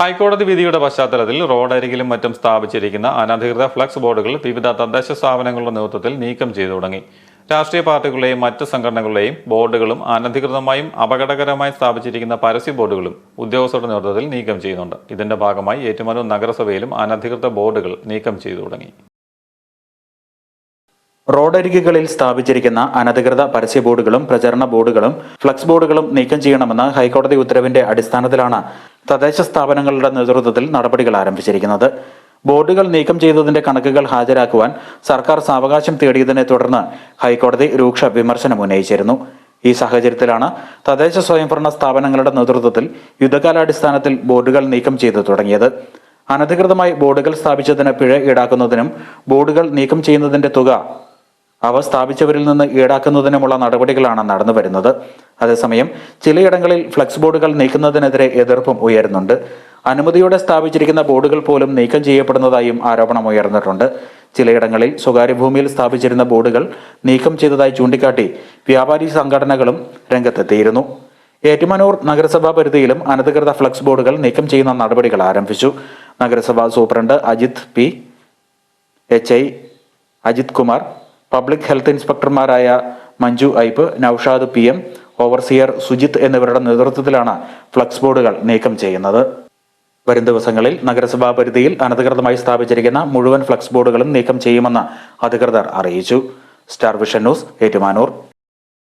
ഹൈക്കോടതി വിധിയുടെ പശ്ചാത്തലത്തിൽ റോഡരികിലും മറ്റും സ്ഥാപിച്ചിരിക്കുന്ന അനധികൃത ഫ്ലക്സ് ബോർഡുകൾ വിവിധ തദ്ദേശ സ്ഥാപനങ്ങളുടെ നേതൃത്വത്തിൽ നീക്കം ചെയ്തു തുടങ്ങി. രാഷ്ട്രീയ പാർട്ടികളുടെയും മറ്റ് സംഘടനകളുടെയും ബോർഡുകളും അനധികൃതമായും അപകടകരമായി സ്ഥാപിച്ചിരിക്കുന്ന പരസ്യ ബോർഡുകളും ഉദ്യോഗസ്ഥരുടെ നേതൃത്വത്തിൽ നീക്കം ചെയ്യുന്നുണ്ട്. ഇതിന്റെ ഭാഗമായി ഏറ്റുമാനൂർ നഗരസഭയിലും അനധികൃത ബോർഡുകൾ നീക്കം ചെയ്തു തുടങ്ങി. റോഡരികുകളിൽ സ്ഥാപിച്ചിരിക്കുന്ന അനധികൃത പരസ്യ ബോർഡുകളും പ്രചരണ ബോർഡുകളും ഫ്ലക്സ് ബോർഡുകളും നീക്കം ചെയ്യണമെന്ന ഹൈക്കോടതി ഉത്തരവിന്റെ അടിസ്ഥാനത്തിലാണ് തദ്ദേശ സ്ഥാപനങ്ങളുടെ നേതൃത്വത്തിൽ നടപടികൾ ആരംഭിച്ചിരിക്കുന്നത്. ബോർഡുകൾ നീക്കം ചെയ്തതിന്റെ കണക്കുകൾ ഹാജരാക്കുവാൻ സർക്കാർ സാവകാശം തേടിയതിനെ തുടർന്ന് ഹൈക്കോടതി രൂക്ഷ വിമർശനം ഉന്നയിച്ചിരുന്നു. ഈ സാഹചര്യത്തിലാണ് തദ്ദേശ സ്വയംഭരണ സ്ഥാപനങ്ങളുടെ നേതൃത്വത്തിൽ യുദ്ധകാലാടിസ്ഥാനത്തിൽ ബോർഡുകൾ നീക്കം ചെയ്തു തുടങ്ങിയത്. അനധികൃതമായി ബോർഡുകൾ സ്ഥാപിച്ചതിന് പിഴ ഈടാക്കുന്നതിനും ബോർഡുകൾ നീക്കം ചെയ്യുന്നതിന്റെ തുക അവ സ്ഥാപിച്ചവരിൽ നിന്ന് ഈടാക്കുന്നതിനുമുള്ള നടപടികളാണ് നടന്നു വരുന്നത്. അതേസമയം ചിലയിടങ്ങളിൽ ഫ്ലക്സ് ബോർഡുകൾ നീക്കുന്നതിനെതിരെ എതിർപ്പും ഉയരുന്നുണ്ട്. അനുമതിയോടെ സ്ഥാപിച്ചിരിക്കുന്ന ബോർഡുകൾ പോലും നീക്കം ചെയ്യപ്പെടുന്നതായും ആരോപണം ഉയർന്നിട്ടുണ്ട്. ചിലയിടങ്ങളിൽ സ്വകാര്യ ഭൂമിയിൽ സ്ഥാപിച്ചിരുന്ന ബോർഡുകൾ നീക്കം ചെയ്തതായി ചൂണ്ടിക്കാട്ടി വ്യാപാരി സംഘടനകളും രംഗത്തെത്തിയിരുന്നു. ഏറ്റുമാനൂർ നഗരസഭാ പരിധിയിലും അനധികൃത ഫ്ലക്സ് ബോർഡുകൾ നീക്കം ചെയ്യുന്ന നടപടികൾ ആരംഭിച്ചു. നഗരസഭാ superintendent Ajith P H I Ajith Kumar public health ഇൻസ്പെക്ടർമാരായ Manju Aipe Noushad P M overseer Sujith എന്നിവരുടെ നേതൃത്വത്തിലാണ് ഫ്ലക്സ് ബോർഡുകൾ നീക്കം ചെയ്യുന്നത്. വരും ദിവസങ്ങളിൽ നഗരസഭാ പരിധിയിൽ അനധികൃതമായി സ്ഥാപിച്ചിരിക്കുന്ന മുഴുവൻ ഫ്ലക്സ് ബോർഡുകളും നീക്കം ചെയ്യുമെന്ന് അധികൃതർ അറിയിച്ചു. Star Vision News Ettumanoor.